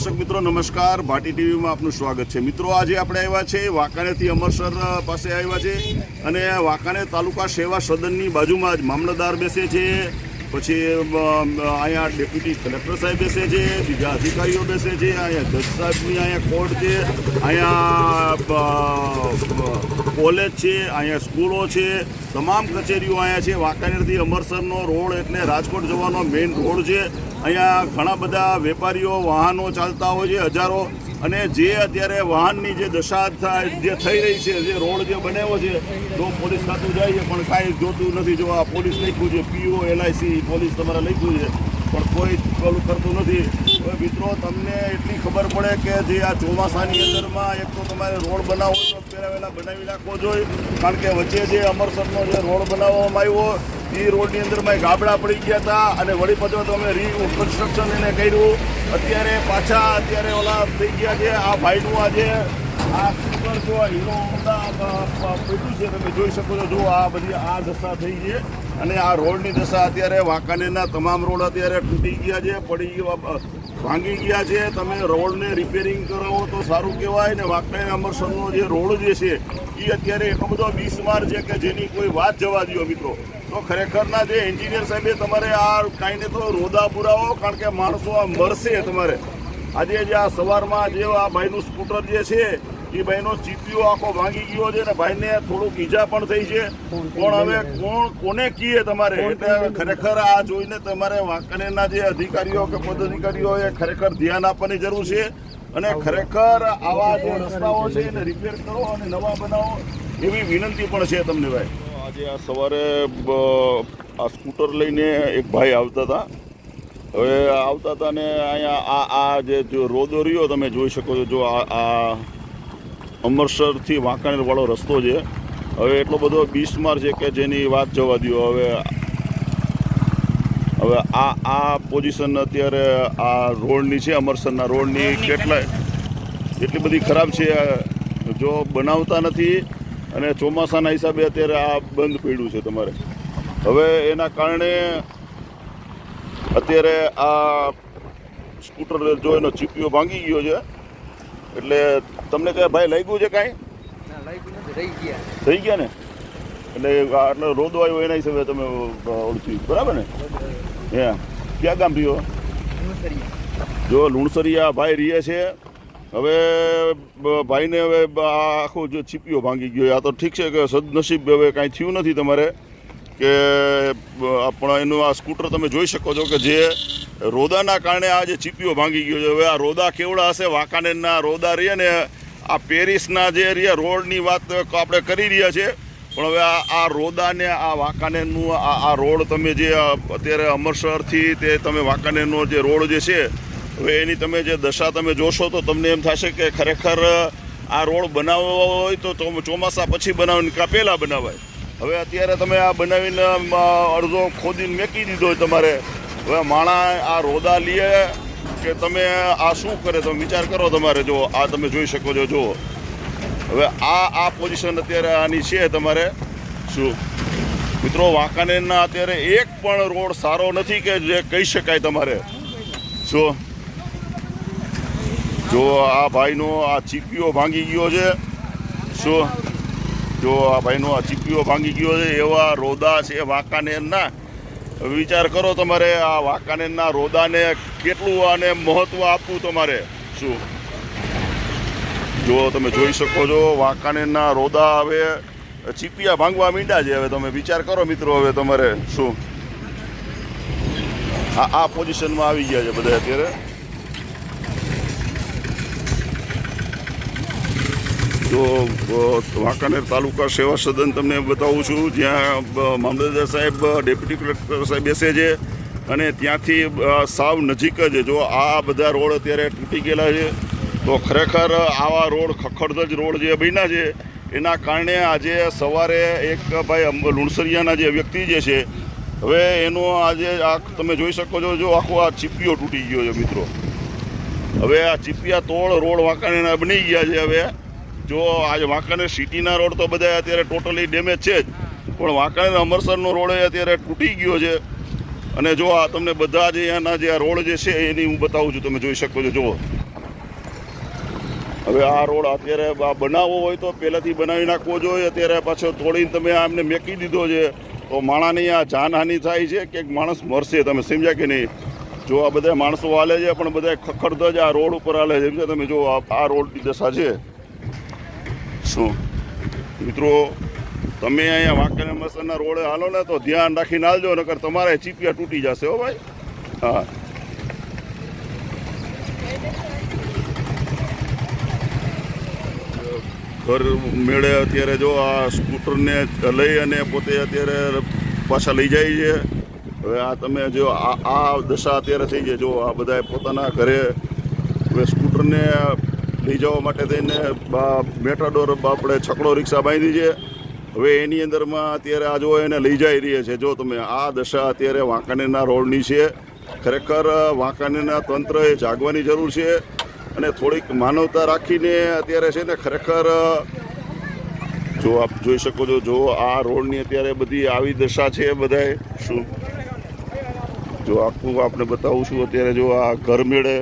દર્શક મિત્રો, નમસ્કાર. ભાટી ટીવીમાં આપનું સ્વાગત છે. મિત્રો, આજે આપણે આવ્યા છે વાંકાણેથી અમરસર પાસે આવ્યા છે અને વાંકાણે તાલુકા સેવા સદનની બાજુમાં જ મામલતદાર બેસે છે. પછી અહીંયા ડેપ્યુટી કલેક્ટર સાહેબ બેસે છે, બીજા અધિકારીઓ બેસે છે, અહીંયા જજ સાહેબની અહીંયા કોર્ટ છે, અહીંયા કોલેજ છે, અહીંયા સ્કૂલો છે, તમામ કચેરીઓ અહીંયા છે. વાંકાનેરથી અમરસરનો રોડ એટલે રાજકોટ જવાનો મેઇન રોડ છે. અહીંયા ઘણા બધા વેપારીઓ, વાહનો ચાલતા હોય છે, હજારો અને જે અત્યારે વાહનની જે દશા જે થઈ રહી છે, જે રોડ જે બનાવ્યો છે તો પોલીસ ખાતું જાય છે, પણ કાંઈ જોતું નથી. જો આ પોલીસ લખ્યું છે, પીઓ, એલઆઈસી, પોલીસ તમારે લખ્યું છે, પણ કોઈ પેલું કરતું નથી. હવે મિત્રો, તમને એટલી ખબર પડે કે જે આ ચોમાસાની અંદરમાં એક તો તમારે રોડ બનાવવો તો પહેલાં વહેલા બનાવી નાખવો જોઈએ, કારણ કે વચ્ચે જે અમરસરનો જે રોડ બનાવવામાં આવ્યો એ રોડની અંદરમાં ગાબડા પડી ગયા હતા અને વળી પછી તો અમે રીકન્સ્ટ્રક્શન એને કર્યું. અત્યારે પાછા અત્યારે ઓલા થઈ ગયા છે, આ ભાઈનું આજે આ સુપર જો હીરો હોન્ડા છે, તમે જોઈ શકો છો, જો આ બધી આ દશા થઈ છે. અને આ રોડની દશા અત્યારે વાંકાનેરના તમામ રોડ અત્યારે તૂટી ગયા છે, પડી ગયા ભાંગી ગયા છે. તમે રોડને રિપેરિંગ કરાવો તો સારું કહેવાય ને વાંકાનેર અમરસરનો જે રોડ જે છે એ અત્યારે એટલો બધો બિસ્માર છે કે જેની કોઈ વાત જવા દો મિત્રો. તો ખરેખરના જે એન્જિનિયર સાહેબે તમારે આ કાંઈને તો રોદા પુરાવો કારણ કે માણસો આ મરશે તમારે. આજે જે આ સવારમાં જે આ ભાઈનું સ્કૂટર જે છે એ ભાઈનો ચીપિયો આખો ભાંગી ગયો છે ને ભાઈને થોડુંક ઈજા પણ થઈ છે. પણ હવે કોણ કોને કીએ તમારે? એટલે ખરેખર આ જોઈને તમારે વાંકાનેરના જે અધિકારીઓ કે પદાધિકારીઓ એ ખરેખર ધ્યાન આપવાની જરૂર છે. અને ખરેખર આવા જે રસ્તાઓ છે એને રિપેર કરો અને નવા બનાવો એવી વિનંતી પણ છે તમને ભાઈ. આજે આ સવારે આ સ્કૂટર લઈને એક ભાઈ આવતા હતા. હવે આવતા હતા ને અહીંયા આ આ જે રોદો રહ્યો તમે જોઈ શકો છો, જો આ આ અમરસરથી વાંકાનેરવાળો રસ્તો છે. હવે એટલો બધો બિસ્માર છે કે જેની વાત જવા દો હવે હવે આ આ પોઝિશન અત્યારે આ રોડની છે, અમરસરના રોડની. કેટલાય, એટલી બધી ખરાબ છે. જો બનાવતા નથી અને ચોમાસાના હિસાબે અત્યારે આ બંધ પડ્યું છે તમારે. હવે એના કારણે અત્યારે આ સ્કૂટર જો એનો ચીપિયો ભાંગી ગયો છે એટલે તમને કહે ભાઈ લાગ્યું છે કાંઈ? થઈ ગયા. ને? એટલે આટલો રોદો આવ્યો એના હિસાબે તમે ઓળખી. બરાબર ને? હે. ક્યાં ગામ રહ્યો? જો લુણસરિયા ભાઈ રહે છે હવે ભાઈને હવે આખો જો ચીપિયો ભાંગી ગયો આ તો ઠીક છે કે સદનસીબ હવે કાંઈ થયું નથી તમારે કે પણ એનું આ સ્કૂટર તમે જોઈ શકો છો કે જે રોદાના કારણે આ જે ચીપિયો ભાંગી ગયો છે. હવે આ રોદા કેવડા હશે? વાંકાનેરના રોદા રહીએ ને, આ પેરિસના જે રહ્યા રોડની વાત આપણે કરી રહ્યા છે પણ હવે આ આ રોદાને, આ વાંકાનેરનું આ આ રોડ તમે જે અત્યારે અમરસરથી તે તમે વાંકાનેરનો જે રોડ જે છે હવે એની તમે જે દશા તમે જોશો તો તમને એમ થશે કે ખરેખર આ રોડ બનાવવો હોય તો ચોમાસા પછી બનાવવાની કાં પહેલાં બનાવાય. હવે અત્યારે તમે આ બનાવીને અડધો ખોદીને મેકી દીધો હોય તમારે. હવે માણા આ રોદા લીએ કે તમે આ શું કરે તમે વિચાર કરો તમારે. જો, આ તમે જોઈ શકો છો, જુઓ. હવે આ આ પોઝિશન અત્યારે આની છે તમારે. શું? મિત્રો, વાંકાનેરના અત્યારે એક પણ રોડ સારો નથી કે જે કહી શકાય તમારે. શું? જો આ ભાઈનો આ ચીપિયો ભાંગી ગયો છે. શું? જો આ ભાઈનો આ ચીપિયો ભાંગી ગયો છે, એવા રોદા છે વાંકાનેરના. વિચાર કરો તમારે, આ વાંકાનેરના રોદાને કેટલું આને મહત્ત્વ આપવું તમારે? શું? જો તમે જોઈ શકો છો, વાંકાનેરના રોદા હવે ચીપિયા ભાંગવા માંડ્યા છે. હવે તમે વિચાર કરો મિત્રો, હવે તમારે શું? આ આ પોઝિશનમાં આવી ગયા છે બધા અત્યારે. તો વાંકાનેર તાલુકા સેવા સદન તમને બતાવું છું. જ્યાં મામલતદાર સાહેબ ડેપ્યુટી કલેક્ટર સાહેબ બેસે છે અને ત્યાંથી સાવ નજીક જ, જો આ બધા રોડ અત્યારે તૂટી ગયેલા છે, તો ખરેખર આવા રોડ ખખડધજ રોડ જે બન્યા છે, એના કારણે આજે સવારે એક ભાઈ લુણસરિયાના જે વ્યક્તિ જે છે, હવે એનો આજે આ તમે જોઈ શકો છો, જો આખો આ ચીપિયો તૂટી ગયો છે, મિત્રો. હવે આ ચીપિયા તોડ રોડ વાંકાનેરના બની ગયા છે, હવે. જો આજે વાંકાનેર સિટીના રોડ તો બધા અત્યારે ટોટલી ડેમેજ છે જ. પણ વાંકાનેર અમરસરનો રોડ અત્યારે તૂટી ગયો છે. અને જો આ તમને બધા જે એના જે આ રોડ જે છે એની હું બતાવું છું, તમે જોઈ શકો છો, જુઓ. હવે આ રોડ અત્યારે આ બનાવવો હોય તો પહેલાંથી બનાવી નાખવો જોઈએ. અત્યારે પાછો તોડીને તમે આમને મેકી દીધો છે. તો માણાની આ જાનહાનિ થાય છે કે માણસ મરશે, તમે સમજ્યા કે નહીં? જો આ બધા માણસો હાલે છે, પણ બધા જ આ રોડ ઉપર હાલે છે. તમે જો આ આ રોડની દશા છે. શું મિત્રો, તમે અહીંયા વાંકાને મસરના રોડે હાલો ને તો ધ્યાન રાખીને હાલજો, નકર તમારે ચીપિયા તૂટી જશે હો ભાઈ. હા. ઘર મેળે અત્યારે જો આ સ્કૂટરને લઈ અને પોતે અત્યારે પાછા લઈ જાય છે. હવે આ તમે જો આ દશા અત્યારે થઈ છે. જો આ બધાએ પોતાના ઘરે હવે સ્કૂટરને લઈ જવા માટે થઈને મેટાડોર આપણે છકડો રિક્ષા બાંધી છે. હવે એની અંદરમાં અત્યારે આ જો એને લઈ જઈ રહી છે. જો તમે આ દશા અત્યારે વાંકાનેરના રોડની છે. ખરેખર વાંકાનેરના તંત્રએ જાગવાની જરૂર છે અને થોડીક માનવતા રાખીને અત્યારે છે ને ખરેખર જો આપ જોઈ શકો છો, જો આ રોડની અત્યારે બધી આવી દશા છે બધાએ શું? જો આખું આપણે બતાવું છું, અત્યારે જો આ ઘર મેળે